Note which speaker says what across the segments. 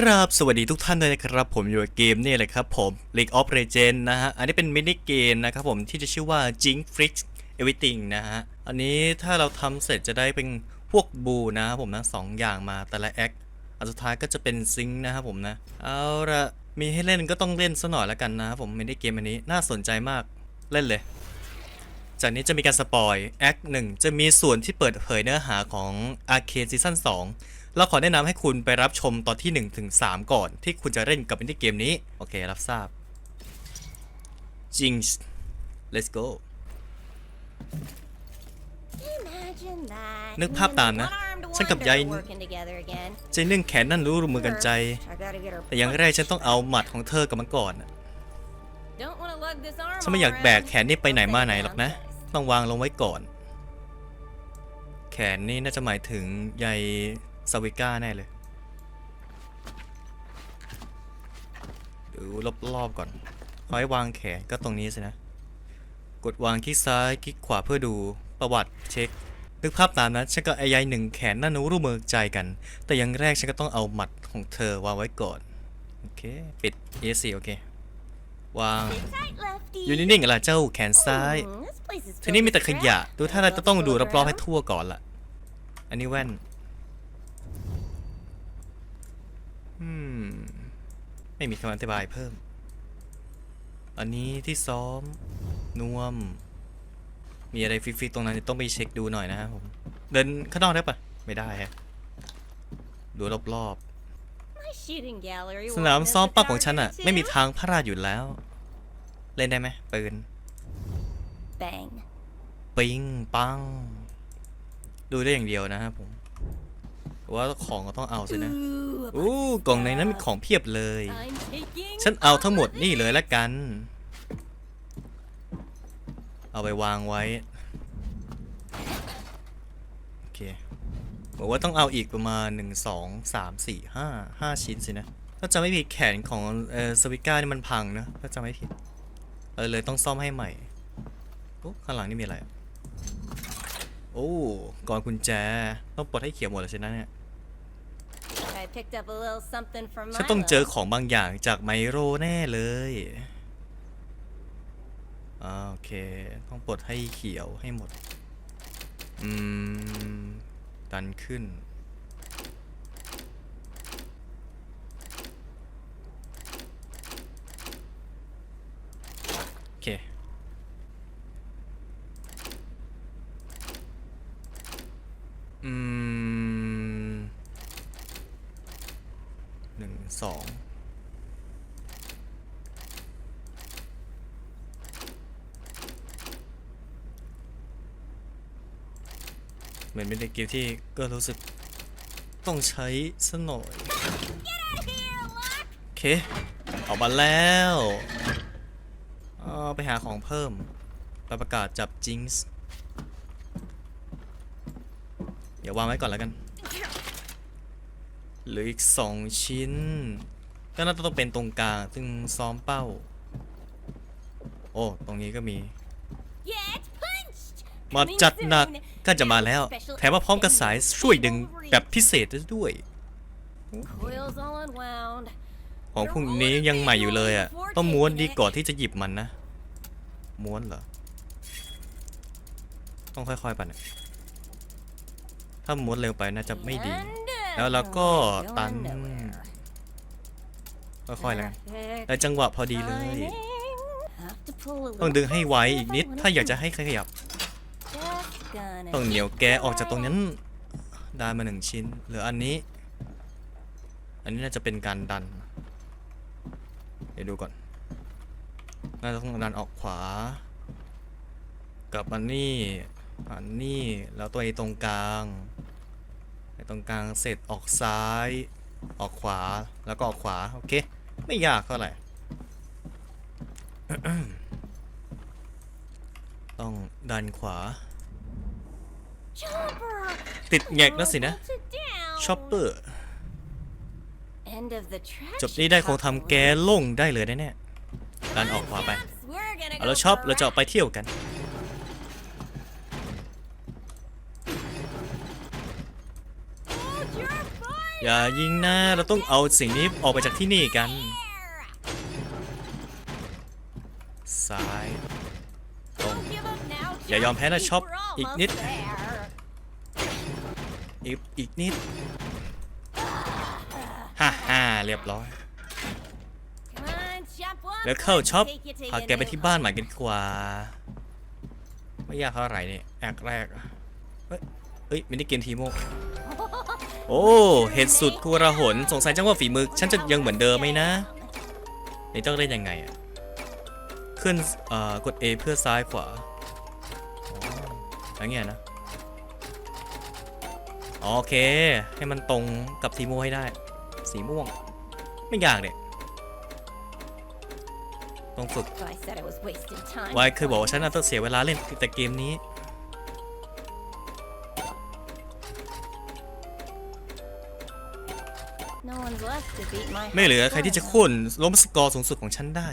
Speaker 1: ครับ สวัสดีทุกท่านเลยนะครับ ผมอยู่กับเกมนี่ยเลยครับผม League of Legends นะฮะ อันนี้เป็นมินิเกมนะครับผมที่จะชื่อว่า Jing Freak Everything นะฮะ อันนี้ถ้าเราทำเสร็จจะได้เป็นพวกบูนะครับผมนะสองอย่างมาแต่ละแอคอันสุดท้ายก็จะเป็นซิงค์นะครับผมนะ เอาละมีให้เล่นก็ต้องเล่นซะหน่อยละกันนะครับผมมินิเกมอันนี้น่าสนใจมากเล่นเลย จากนี้จะมีการสปอยแอคหนึ่งจะมีส่วนที่เปิดเผยเนื้อหาของ Arcane Season 2 เราขอแนะนำให้คุณไปรับชมตอนที่1ถึง3ก่อน ที่คุณจะเล่นกับมินิเกมนี้ โอเค รับทราบ Jinx let's go นึกภาพตามนะ ฉันกับยายใจนึ่งแขนนั่นรู้มือกันใจ แต่อย่างแรกฉันต้องเอาหมัดของเธอกับมันก่อนน่ะฉันไม่อยากแบกแขนนี่ไปไหนมาไหนหรอกนะ ต้องวางลงไว้ก่อน แขนนี่น่าจะหมายถึงยาย ซาวิก้าแน่เลยดูรอบๆก่อนขอให้วางแขนก็ตรงนี้สินะ กดวางคลิกซ้ายคลิกขวาเพื่อดูประวัติเช็คนึกภาพตามนะฉันกับไอ้ยายหนึ่งแขนนั่นรู้มือใจกัน แต่อย่างแรกฉันก็ต้องเอาหมัดของเธอวางไว้ก่อน โอเค ปิด ESC โอเค วาง อยู่นิ่งๆล่ะเจ้าแขนซ้าย ทีนี้มีแต่ขยะ ดูถ้าเราจะต้องดูรอบๆให้ทั่วก่อนล่ะ อันนี้แว่น อืม ไม่มีคำอธิบายเพิ่ม อันนี้ที่ซ้อมนวม มีอะไรฟิกๆตรงนั้นต้องไปเช็คดูหน่อยนะครับผม เดินข้างนอกได้ปะไม่ได้ฮะดูรอบๆ สนามซ้อมปักของฉันอะไม่มีทางพลาดอยู่แล้ว เล่นได้ไหมปืน
Speaker 2: Bang.
Speaker 1: ปิงปัง ดูได้อย่างเดียวนะครับผม ว่าของก็ต้องเอาสินะ
Speaker 2: Ooh,
Speaker 1: อู้กล่องในนั้นมีของเพียบเลย
Speaker 2: I'm taking
Speaker 1: ฉันเอาทั้งหมดนี่เลยละกัน เอาไปวางไว้โอเคบอกว่าต้องเอาอีกประมาณ1 2 3 4 5 5ชิ้นสินะถ้าจะไม่ผิดแขนของเออสวิก้านี่มันพังนะถ้าจะไม่ผิดเออเลยต้องซ่อมให้ใหม่โอ้ข้างหลังนี่มีอะไรอะโอ้ก่อนกุญแจ ต้องปลดให้เขียวหมดเลยสินะเนี่ย
Speaker 2: I picked up a little something from
Speaker 1: ฉันต้อง
Speaker 2: Milo.
Speaker 1: เจอของบางอย่างจากไมโรแน่เลยอ่าโอเค ต้องปลดให้เขียวให้หมด อืม ดันขึ้น โอเค อืม หนึ่ง สองเหมือนเป็นเด็กเกมที่ก็รู้สึกต้องใช้สหน่อยโอเคออกมาแล้วเอาไปหาของเพิ่มไปประกาศจับจิงส์เดี๋ยววางไว้ก่อนแล้วกัน เหลืออีกสองชิ้น ก็น่าจะต้องเป็นตรงกลาง ซึ่งซ้อมเป้า โอ้ ตรงนี้ก็มี
Speaker 2: Get punched.
Speaker 1: มาจัดหนักก็จะมาแล้ว แถมมาพร้อมกับสายช่วยดึงแบบพิเศษด้วย
Speaker 2: Coils all unwound.
Speaker 1: ของพวกนี้ยังใหม่อยู่เลยอะ ต้องม้วนดีก่อนที่จะหยิบมันนะ ม้วนเหรอ ต้องค่อยๆปั่นอะถ้าม้วนเร็วไปน่าจะไม่ดี
Speaker 2: And, uh,
Speaker 1: แล้วเราก็ตัน ค่อยๆแล้วกัน
Speaker 2: Perfect
Speaker 1: ได้จังหวะพอดีเลย ต้องดึงให้ไวอีกนิด ถ้าอยากจะให้ขยับ ต้องเหนียวแกออกจากตรงนั้น ได้มาหนึ่งชิ้น เหลืออันนี้ อันนี้น่าจะเป็นการดัน เดี๋ยวดูก่อน น่าจะต้องดันออกขวากลับมานี่อันนี้ แล้วตัวไอ้ตรงกลาง ตรงกลางเสร็จออกซ้าย ออกขวาแล้วก็ออกขวา โอเค ไม่ยากเท่าไหร่ ต้องดันขวา ติดแงกแล้วสินะชอปเปอร์จบนี้ได้คงทำแกล่งได้เลยแน่ๆดันออกขวาไป เอาแล้วชอป
Speaker 2: for a
Speaker 1: เราจะไปเที่ยวกัน อย่ายิงนะเราต้องเอาสิ่งนี้ออกไปจากที่นี่กันซ้ายตรงอย่ายอมแพ้นะช็อปอีกนิดอีกอีกนิดฮ่าฮ่าเรียบร้อย แล้วเข้าช็อปพาแกไปที่บ้านใหม่กันดีกว่า ไม่ยากเท่าไหร่นี่แอกแรกเฮ้ยเฮ้ยมินิเกมทีโม โอ้เห็ดสุดกูระหนสงสัยจังว่าฝีมือฉันจะยังเหมือนเดิมไหมนะนี่ต้องเล่นยังไงอะขึ้นเอ่อกด A เพื่อซ้ายขวาอ๋ออย่างเงี้ยนะโอเค ให้มันตรงกับทีโมให้ได้ สีม่วง ไม่ยากเนี่ยต้องฝึก
Speaker 2: So I said I was wasting time.
Speaker 1: วายเคยบอกว่าฉันน่ะต้องเสียเวลาเล่นแต่เกมนี้ ไม่เหลือใครที่จะ
Speaker 2: score.
Speaker 1: โค่นล้มสกอร์สูงสุดของฉันได้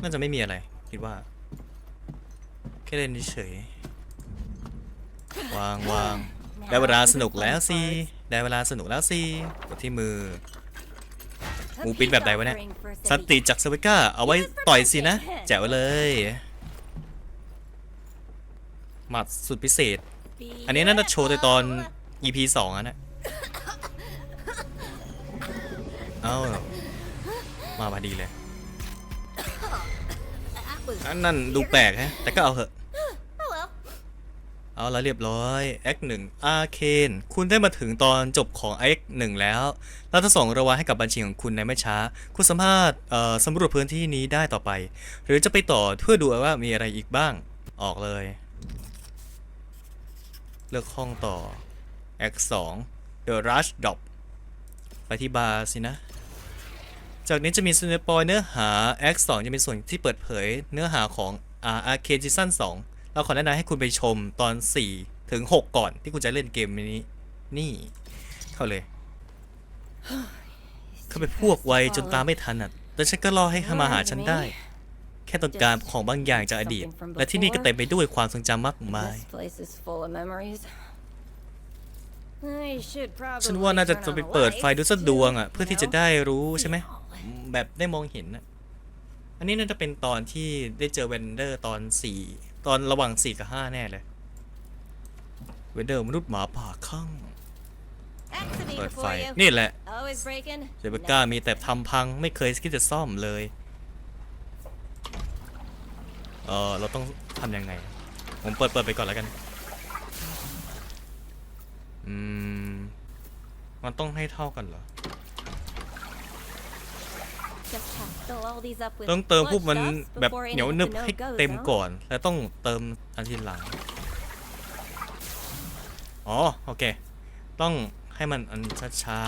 Speaker 1: น่าจะไม่มีอะไร คิดว่า แค่เล่นเฉยวางวางได้เวลาสนุกแล้วสิ ได้เวลาสนุกแล้วสิกดที่มือหมูปิ้นแบบไหนวะเนี่ยสนติจากเซเวก้า เอาไว้ต่อยสินะ แจ๋วเลย หมัดสุดพิเศษ อันนี้น่าจะโชว์ในตอน EP สองอะนะ เอ้ามาพอดีเลยนั่นนั่นดูแปลกฮะ แต่ก็เอาเหอะ
Speaker 2: Hello.
Speaker 1: เอาละเรียบร้อย Act 1อาเคนคุณได้มาถึงตอนจบของ Act 1 แล้ว เราจะส่งรางวัลให้กับบัญชีของคุณในไม่ช้า คุณสามารถเอ่อสำรวจพื้นที่นี้ได้ต่อไป หรือจะไปต่อเพื่อดูว่ามีอะไรอีกบ้าง ออกเลย เลือกห้องต่อ Act 2 The Rush Drop ไปที่บาร์สินะ จากนี้จะมีสเนปอยเนื้อหา Act 2 จะเป็นส่วนที่เปิดเผยเนื้อหาของอาร์เคนซีซั่น2เราขอแนะนำให้คุณไปชมตอน 4 ถึง 6 ก่อนที่คุณจะเล่นเกมนี้ นี่ เข้าเลย เขาเป็นพวกไวจนตามไม่ทันอะ แต่ฉันก็รอให้มาหาฉันได้ แค่ต้องการของบางอย่างจากอดีต และที่นี่ก็เต็มไปด้วยความทรงจำมากมาย
Speaker 2: This place is full of memories. I should
Speaker 1: ฉัน
Speaker 2: probably
Speaker 1: ว่าน่าจะ
Speaker 2: turn
Speaker 1: จะ
Speaker 2: on
Speaker 1: ไป
Speaker 2: the
Speaker 1: เปิดไฟ
Speaker 2: lights
Speaker 1: ดูสักดวงอะ
Speaker 2: to,
Speaker 1: เพื่อที่
Speaker 2: you
Speaker 1: จะ
Speaker 2: know,
Speaker 1: ได้รู้ใช่ไหม
Speaker 2: feel it.
Speaker 1: แบบได้มองเห็นนะอันนี้น่าจะเป็นตอนที่ได้เจอเวนเดอร์ตอนสี่ตอนระหว่างสี่กับห้าแน่เลย เวนเดอร์มนุษย์หมาป่าข้าง
Speaker 2: Activate
Speaker 1: เปิด
Speaker 2: it
Speaker 1: ไฟ
Speaker 2: for you.
Speaker 1: นี่แหละ
Speaker 2: Always breaking.
Speaker 1: เซเบก้ามีแต่ทำพังไม่เคยคิดจะซ่อมเลย เออเราต้องทำยังไง ผมเปิดเปิดไปก่อนแล้วกัน อืม มันต้องให้เท่ากันเหรอ ต้องเติมพวกมัน
Speaker 2: blood stuff
Speaker 1: แบบ
Speaker 2: before
Speaker 1: เหนียว
Speaker 2: any of
Speaker 1: นึบ
Speaker 2: the
Speaker 1: ให้
Speaker 2: note goes
Speaker 1: เต็ม
Speaker 2: out.
Speaker 1: ก่อน แล้วต้องเติมอันทีหลัง อ๋อ โอเค ต้องให้มันอันช้า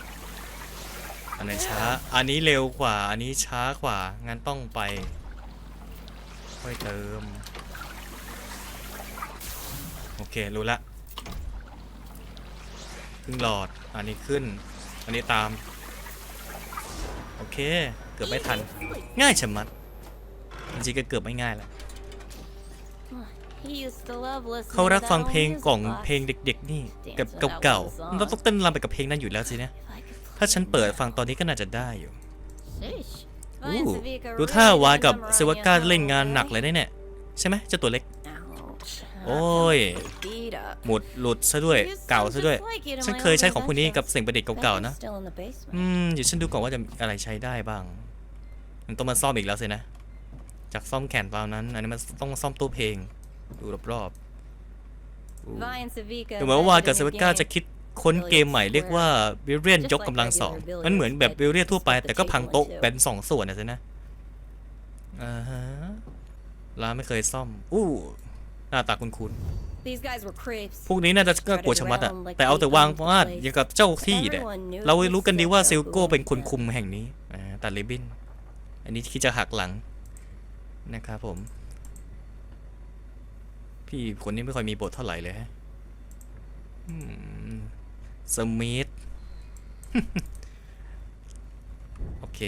Speaker 1: ๆ อันไหนช้า อันนี้เร็วกว่า อันนี้ช้ากว่า งั้นต้องไป ค่อยเติม โอเค รู้ละครึ่งหลอด อันนี้ขึ้น อันนี้ตามโอ เคเกือบไม่ทัน ง่ายชะมัดจริงๆก็เกือบไม่ง่ายแล้ว
Speaker 2: He used to love listening
Speaker 1: เขารัก
Speaker 2: to
Speaker 1: ฟัง
Speaker 2: that
Speaker 1: เพลง
Speaker 2: old
Speaker 1: กล่อง
Speaker 2: music box.
Speaker 1: เพลงเด็ก ๆ นี่กับเก่าๆเราต้องเต้นรำไปกับเพลงนั้นอยู่แล้วสินะ
Speaker 2: If I could
Speaker 1: ถ้าฉันเปิดฟังตอนนี้ก็น่าจะได้อยู่
Speaker 2: Sheesh.
Speaker 1: อู้
Speaker 2: Vine Savica
Speaker 1: ดูท่า
Speaker 2: really
Speaker 1: วายกับ
Speaker 2: doesn't
Speaker 1: เซวา
Speaker 2: run
Speaker 1: ก้า
Speaker 2: you
Speaker 1: เล่นงาน
Speaker 2: all
Speaker 1: หนัก
Speaker 2: the
Speaker 1: เลยนะเนี่ยใช่ไหมเจ้าตัวเล็ก
Speaker 2: Ouch.
Speaker 1: โอ้ย
Speaker 2: Beat up.
Speaker 1: หมุดหลุดซะด้วย
Speaker 2: You
Speaker 1: เก่า
Speaker 2: sound
Speaker 1: ซะด้วย
Speaker 2: just like you to
Speaker 1: ฉัน
Speaker 2: my
Speaker 1: เคยใช้
Speaker 2: old
Speaker 1: ของพวกนี้กับ
Speaker 2: inventions.
Speaker 1: สิ่งประดิษฐ์
Speaker 2: Bet
Speaker 1: เก่า
Speaker 2: he's
Speaker 1: ๆนะ
Speaker 2: still in the basement.
Speaker 1: อืมเดี๋ยวฉันดูก่อนว่าจะมีอะไรใช้ได้บ้าง มันต้องมาซ่อมอีกแล้วสินะ จากซ่อมแขนตอนนั้น อันนี้มันต้องซ่อมตู้เพลง ดูรอบๆอู้
Speaker 2: Vine Savica
Speaker 1: ดูเหมือนว่าวากับ
Speaker 2: invented
Speaker 1: เซ
Speaker 2: a
Speaker 1: เว
Speaker 2: new
Speaker 1: ก้า
Speaker 2: game.
Speaker 1: จะคิดค้นเกมใหม่เรียกว่าวิเรียนยกกำลังสอง มันเหมือนแบบวิเรียนทั่วไป แต่ก็พังโต๊ะเป็นสองส่วนนะสินะ อ่าฮะร้านไม่เคยซ่อม อู้ หน้าตาคุณคุณ
Speaker 2: These guys were creeps.
Speaker 1: พวกนี้น่าจะก็กลัวชะมัดอะแต่เอาแต่วางวาดอย่างกับเจ้าที่เนี่ยเรารู้กันดีว่าซิลโก้เป็นคนคุมแห่งนี้อ่าตัดริบบิ้น อันนี้คิดจะหักหลังนะครับผม พี่คนนี้ไม่ค่อยมีบทเท่าไหร่เลยฮะอืมสมิธโอเค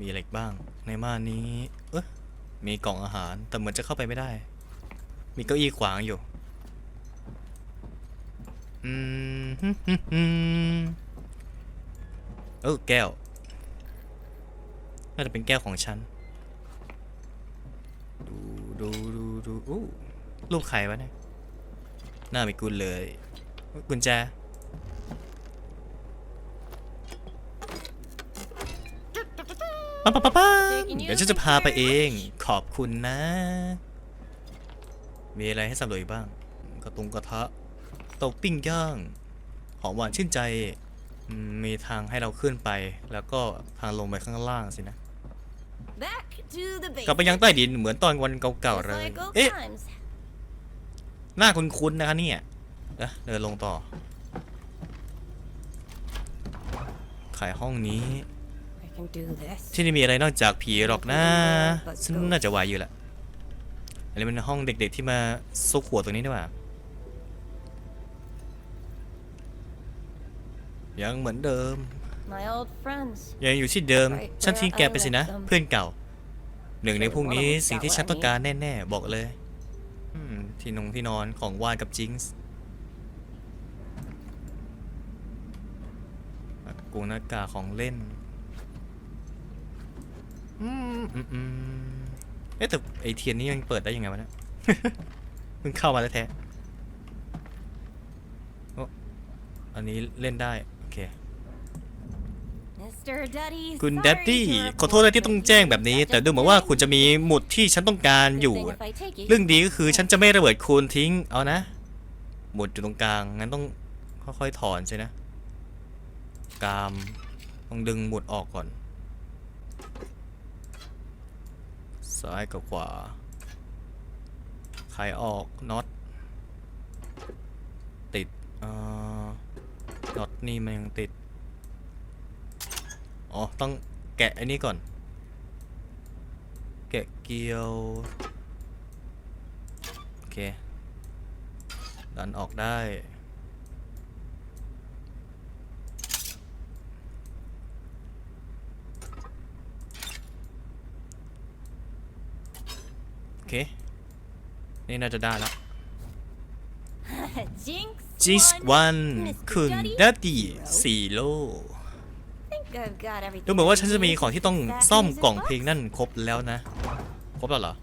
Speaker 1: มีอะไรอีกบ้าง ในม่านนี้ เอ๊ะมีกล่องอาหาร แต่เหมือนจะเข้าไปไม่ได้ มีเก้าอี้ขวางอยู่ อืมเออแก้ว น่าจะเป็นแก้วของฉัน ดูดูดูดูอู้รูปใครวะเนี่ย หน้าไม่กุลเลย กุญแจป้าป้าป้าป้าเดี๋ยวฉันจะพาไปเอง ขอบคุณนะ มีอะไรให้สำรวจอีกบ้าง กระตุงกระทะเตาปิ้งย่าง หอมหวานชื่นใจอืมมีทางให้เราขึ้นไป แล้วก็ทางลงไปข้างล่างสินะ
Speaker 2: Back to the base.
Speaker 1: กลับไปยังใต้ดินเหมือนตอนวันเก่าๆเลย
Speaker 2: Like old
Speaker 1: เอ๊ะ
Speaker 2: times.
Speaker 1: หน้าคุ้นๆนะคะเนี่ยเอ๊ะเดินลงต่อ ขายห้องนี้
Speaker 2: I can do this.
Speaker 1: ที่นี่มีอะไรนอกจากผีหรอกนะฉันน่าจะไหวอยู่แหละ อันนี้เป็นห้องเด็ก ๆ ที่มาซุกหัวตรงนี้นี่หว่ายังเหมือนเดิม
Speaker 2: My old friends.
Speaker 1: ยังอยู่ที่เดิม
Speaker 2: Right
Speaker 1: ฉันทิ้งแกไปสินะ
Speaker 2: where I left them
Speaker 1: เพื่อนเก่า หนึ่งในพวกนี้สิ่งที่ฉันต้องการแน่ ๆ บอกเลยอืมที่นงที่นอนของวานกับจิงส์กูหน้ากากของเล่น อืมอืมอืม เอ๊ะแต่ไอเทียนนี้ยังเปิดได้ยังไงวะเนี่ย เพิ่งเข้ามาแล้วแท้ๆโอ้อันนี้เล่นได้ โอเค
Speaker 2: Mr. Duddy.
Speaker 1: คุณ
Speaker 2: sorry
Speaker 1: แดดดี้
Speaker 2: to
Speaker 1: ขอโทษนะที่ต้องแจ้งแบบนี้ แต่ดูเหมือนว่าคุณจะมีหมุดที่ฉันต้องการ
Speaker 2: report.
Speaker 1: อยู่
Speaker 2: Good thing if I take it.
Speaker 1: เรื่องดีก็คือฉันจะไม่ระเบิดคูณทิ้ง เอานะ หมุดอยู่ตรงกลาง งั้นต้องค่อยๆถอนใช่นะ กาม ต้องดึงหมุดออกก่อน ซ้ายกับขวาไขออกน็อตติดน็อตนี่มันยังติด อ๋อ ต้องแกะไอ้นี่ก่อน แกะเกลียว โอเค ดันออกได้ เค นี่น่าจะได้ละ
Speaker 2: Jinx.
Speaker 1: จิส
Speaker 2: one.
Speaker 1: วัน
Speaker 2: Mr.
Speaker 1: คุณ
Speaker 2: Duddy,
Speaker 1: ดัต
Speaker 2: zero.
Speaker 1: ตี้สี่โล
Speaker 2: think I've got everything
Speaker 1: ดูเหมือนว่า
Speaker 2: I
Speaker 1: ฉันจะมี
Speaker 2: need.
Speaker 1: ของที่ต้อง
Speaker 2: Back
Speaker 1: ซ่อม
Speaker 2: in his
Speaker 1: กล่อง
Speaker 2: box?
Speaker 1: เพลงนั่นครบแล้วนะ ครบแล้วเหรอ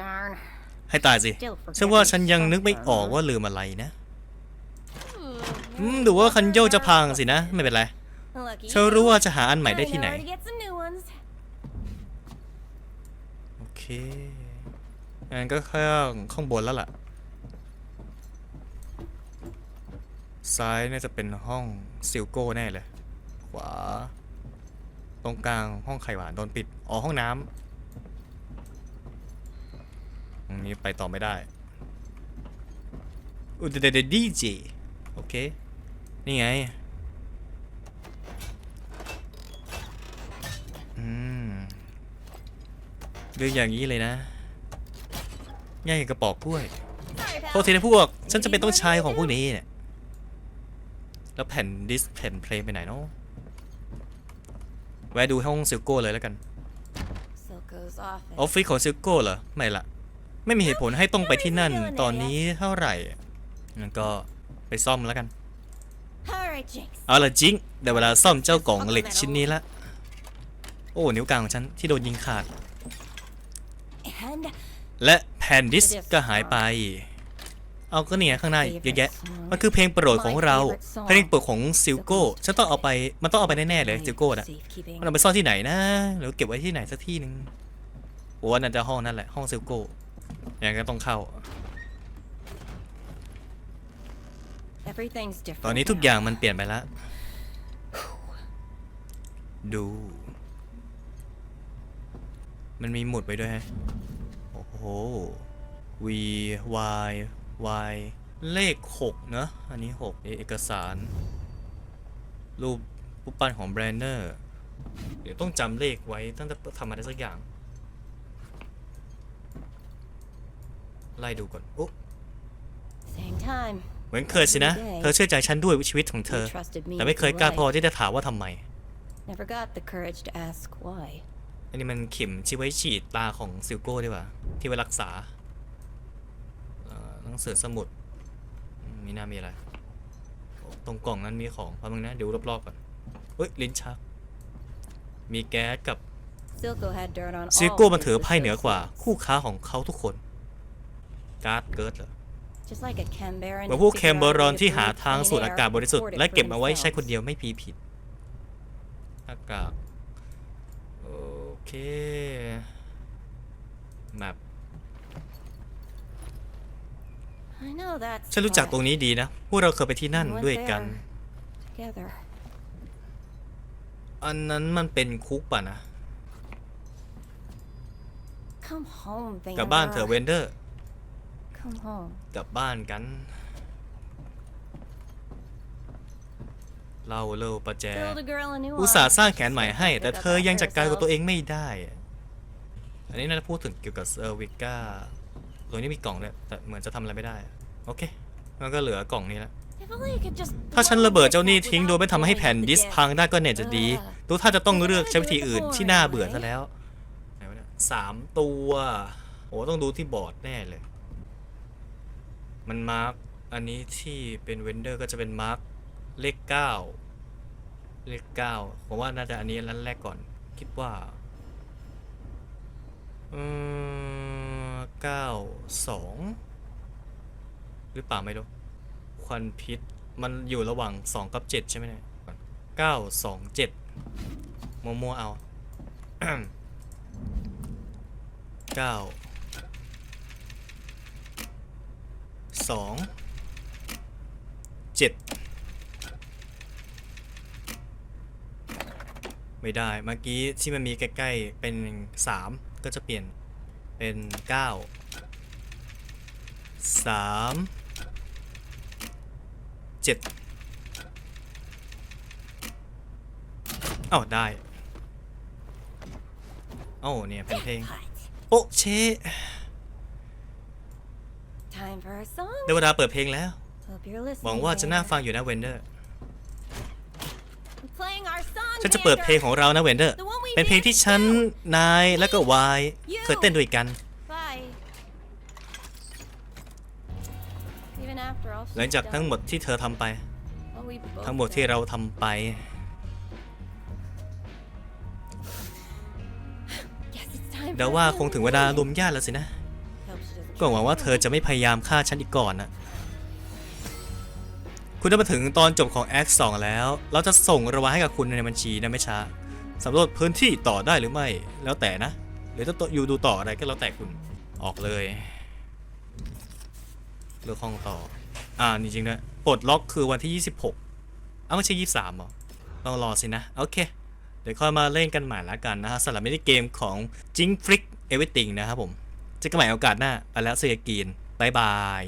Speaker 2: Darn.
Speaker 1: ให้ตายสิ
Speaker 2: Still forgetting
Speaker 1: ฉันว่าฉันยังนึกไม่ออกว่าลืมอะไรนะอืมดูว่าคันโยกจะพังสินะ ไม่เป็นไร
Speaker 2: Lucky
Speaker 1: ฉันรู้
Speaker 2: you.
Speaker 1: ว่าจะหาอันใหม่ได้
Speaker 2: I
Speaker 1: ที่ไหน
Speaker 2: know where to get some new ones.
Speaker 1: โอ เคงั้นก็ข้างข้างบนแล้วล่ะ ซ้ายน่าจะเป็นห้องซิลโก้แน่เลย ขวา ตรงกลางห้องไข่หวานโดนปิด อ๋อห้องน้ำตรงนี้ไปต่อไม่ได้อุยเดดดีเจโอเค นี่ไง อืม เรื่องอย่างนี้เลยนะ ง่ายกับกระปอกกล้วย
Speaker 2: Sorry,
Speaker 1: โท
Speaker 2: pal.
Speaker 1: ษทีนะพวก ฉันจะเป็นต้องใช้ของพวกนี้เนี่ยแล้วแผ่นดิสแผ่นเพลงไปไหนเนาะแวะดูห้องซิลโก้เลยแล้วกัน
Speaker 2: Silco's office.
Speaker 1: ออฟฟิศของซิลโก้เหรอ ไม่ละไม่มีเหตุผลให้ต้องไปที่นั่นตอนนี้เท่าไหร่งั้นก็ไปซ่อมแล้วกัน
Speaker 2: Alright, Jinx.
Speaker 1: เอาละจิงได้เวลาซ่อมเจ้ากล่องเหล็กชิ้นนี้ละ โอ้ นิ้วกลางของฉันที่โดนยิงขาด
Speaker 2: And
Speaker 1: และแผ่นดิสก์ก็หายไป เอาก็เนี่ยข้างในเยอะแยะ มันคือเพลงโปรดของเรา เพลงโปรดของซิลโก้ ฉันต้องเอาไป มันต้องเอาไปแน่ๆเลยซิลโก้น่ะ
Speaker 2: safekeeping.
Speaker 1: มันเอาไปซ่อนที่ไหนนะหรือเก็บไว้ที่ไหนสักที่หนึ่งผมว่าน่าจะห้องนั่นแหละห้องซิลโก้ยังไงก็ต้องเข้า
Speaker 2: Everything's different.
Speaker 1: ตอนนี้ทุก
Speaker 2: now.
Speaker 1: อย่างมันเปลี่ยนไปแล้ว ดู มันมีหมุดไว้ด้วยฮะโอ้โห V Y Y เลขหกเนอะอันนี้หกเอกสาร รูปรูปปั้นของแบรนเนอร์ เดี๋ยวต้องจำเลขไว้ตั้งแต่ทำอะไรสักอย่าง ไล่ดูก่อนโอ้
Speaker 2: Same time.
Speaker 1: เหมือนเคยสินะ เธอเชื่อใจฉันด้วยชีวิตของเธ
Speaker 2: You
Speaker 1: อ
Speaker 2: trusted me
Speaker 1: แต่ไม่
Speaker 2: with
Speaker 1: เคย
Speaker 2: your
Speaker 1: กล้าพอ
Speaker 2: life.
Speaker 1: ที่จะถามว่าทำไม
Speaker 2: Never got the courage to ask why.
Speaker 1: อันนี้มันเข็มที่ไว้ฉีดตาของซิลโก้ดีกว่าที่ไว้รักษาเอ่อหนังสือสมุดมีหน้ามีอะไรโอ้ตรงกล่องนั้นมีของแป๊บนึงนะเดี๋ยวรอบๆก่อนเฮ้ย ลิ้นชัก มีแก๊สกับ
Speaker 2: Silco had dirt on
Speaker 1: ซิล
Speaker 2: all
Speaker 1: โก้
Speaker 2: of
Speaker 1: มัน
Speaker 2: his
Speaker 1: ถือไพ่เหนือกว่า
Speaker 2: associates.
Speaker 1: คู่ค้าของเขาทุกคน การ์ดเกิร์ดเหรอ
Speaker 2: Just like a Canberran
Speaker 1: เหมือน
Speaker 2: who
Speaker 1: พวกแค
Speaker 2: figured
Speaker 1: ม
Speaker 2: out
Speaker 1: เบอ
Speaker 2: a
Speaker 1: ร
Speaker 2: way
Speaker 1: อน
Speaker 2: to
Speaker 1: ที่หา
Speaker 2: breathe
Speaker 1: ทาง
Speaker 2: clean
Speaker 1: สูด
Speaker 2: air
Speaker 1: อากาศ
Speaker 2: and
Speaker 1: บริสุทธิ์
Speaker 2: afford it
Speaker 1: และ
Speaker 2: for
Speaker 1: เก็บเอาไว้ใช้คน
Speaker 2: themselves.
Speaker 1: เดียวไม่พีผิดอากาศโอเค แมป
Speaker 2: I know that
Speaker 1: ฉันรู้จักตรงนี้ดีนะ พวกเราเคยไปที่นั่น
Speaker 2: We went
Speaker 1: ด้วยกัน
Speaker 2: there together.
Speaker 1: อันนั้นมันเป็นคุกป่ะนะ
Speaker 2: Come home,
Speaker 1: กลับบ้านเถอะเว
Speaker 2: Vanderbilt.
Speaker 1: นเดอร์
Speaker 2: Come home.
Speaker 1: กลับบ้านกัน เล่าเร็วประแจ
Speaker 2: Build a girl a new
Speaker 1: อุตส่าห์
Speaker 2: arm.
Speaker 1: สร้างแขนใหม่ให้ แต่
Speaker 2: Pick up
Speaker 1: เธอยัง
Speaker 2: after
Speaker 1: จัดการกับ
Speaker 2: herself.
Speaker 1: ตัวเองไม่ได้ อันนี้น่าจะพูดถึงเกี่ยวกับเซอร์วิก้าตรงนี้มีกล่องด้วยแต่เหมือนจะทำอะไรไม่ได้ โอเค มันก็เหลือกล่องนี้แล้ว
Speaker 2: If only I could just
Speaker 1: ถ้าฉัน
Speaker 2: blow
Speaker 1: ระเบิด
Speaker 2: this
Speaker 1: เจ้าหนี้
Speaker 2: up
Speaker 1: ทิ้งโดยไม่ทำให้แผ่น
Speaker 2: without
Speaker 1: ดิส
Speaker 2: blowing
Speaker 1: พังได้ก็เน็ตจะดี
Speaker 2: เออ
Speaker 1: ดูถ้าจะต้องเลือกใช้วิธีอื่นที่น่าเบื่อซะแล้วไหนวะเนี่ยสามตัวโอ้ต้องดูที่บอร์ดแน่เลย มันมาร์กอันนี้ที่เป็นเวนเดอร์ก็จะเป็นมาร์ก เลขเก้าเลขเก้าผมว่าน่าจะอันนี้อันแรกก่อน คิดว่าอืมเก้าสองหรือเปล่าไม่รู้ควันพิษมันอยู่ระหว่าง2กับ7ใช่ไหมเนี่ยเก้าสองเจ็ดมัวมัวเอาเก้าสองเจ็ด ไม่ได้ เมื่อกี้ที่มันมีใกล้ๆเป็น 3 ก็จะเปลี่ยนเป็น 9 3เจ็ดเอ้าได้เอ้าเนี่ยเป็นเพลง
Speaker 2: Cut.
Speaker 1: โอะเช
Speaker 2: Time for a song.
Speaker 1: ได้เวลาเปิดเพลงแล้ว
Speaker 2: Hope you're listening.
Speaker 1: หวังว่าจะน่า
Speaker 2: Vander.
Speaker 1: ฟังอยู่นะเวนเดอร์ ฉันจะเปิดเพลงของเรานะเวนเดอร์
Speaker 2: The one we
Speaker 1: เป็นเพลงที่ฉัน นาย แล้วก็วาย เคยเต้นด้วยกัน
Speaker 2: Bye. Even after all
Speaker 1: หลัง
Speaker 2: she's
Speaker 1: จากทั้ง
Speaker 2: done,
Speaker 1: หมดที่เธอทำไป
Speaker 2: what we both
Speaker 1: ทั้งหมดที่
Speaker 2: done.
Speaker 1: เราทำไป
Speaker 2: Guess it's time
Speaker 1: เดา
Speaker 2: for
Speaker 1: ว่า
Speaker 2: a
Speaker 1: คงถึงเวลารวมญาติแล้วสินะ
Speaker 2: Hope she doesn't
Speaker 1: ก็หวังว่าเธอจะไม่พยายามฆ่าฉันอีกก่อนนะ คุณได้มาถึงตอนจบของ Act 2 แล้ว เราจะส่งรางวัลให้กับคุณในบัญชีนะไม่ช้าสำรวจพื้นที่ต่อได้หรือไม่แล้วแต่นะ หรือถ้าอยู่ดูต่ออะไรก็แล้วแต่คุณออกเลยเลือกห้องต่อ อ่าจริงๆนะปลดล็อกคือวันที่ 26เอ้าไม่ใช่23หรอต้องรอสินะ โอเค เดี๋ยวค่อยมาเล่นกันใหม่ละกันนะฮะสำหรับมินิเกมของ Jing Frick Everything นะครับผมเจอกันใหม่โอกาสหน้าไปแล้วเสียกีนบายบาย